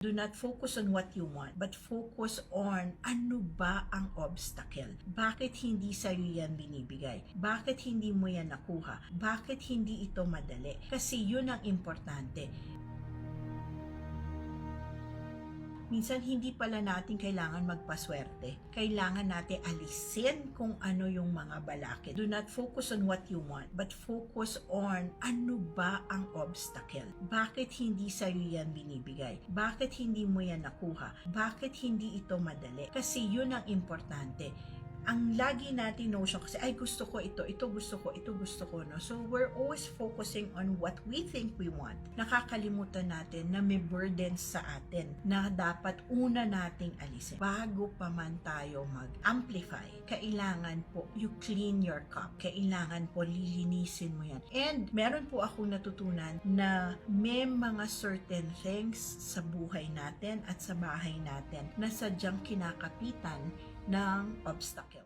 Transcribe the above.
Do not focus on what you want, but focus on ano ba ang obstacle. Bakit hindi sa'yo yan binibigay? Bakit hindi mo yan nakuha? Bakit hindi ito madali? Kasi yun ang importante. Minsan hindi pala natin kailangan magpaswerte. Kailangan natin alisin kung ano yung mga balakid. Do not focus on what you want, but focus on ano ba ang obstacle. Bakit hindi sa'yo yan binibigay? Bakit hindi mo yan nakuha? Bakit hindi ito madali? Kasi yun ang importante ang lagi natin notion kasi ay gusto ko ito, ito gusto ko, ito gusto ko no. So we're always focusing on what we think we want. Nakakalimutan natin na may burdens sa atin na dapat una nating alisin. Bago pa man tayo mag-amplify, kailangan po you clean your cup. Kailangan po lilinisin mo yan. And meron po akong natutunan na may mga certain things sa buhay natin at sa bahay natin na sadyang kinakapitan ng obstacle.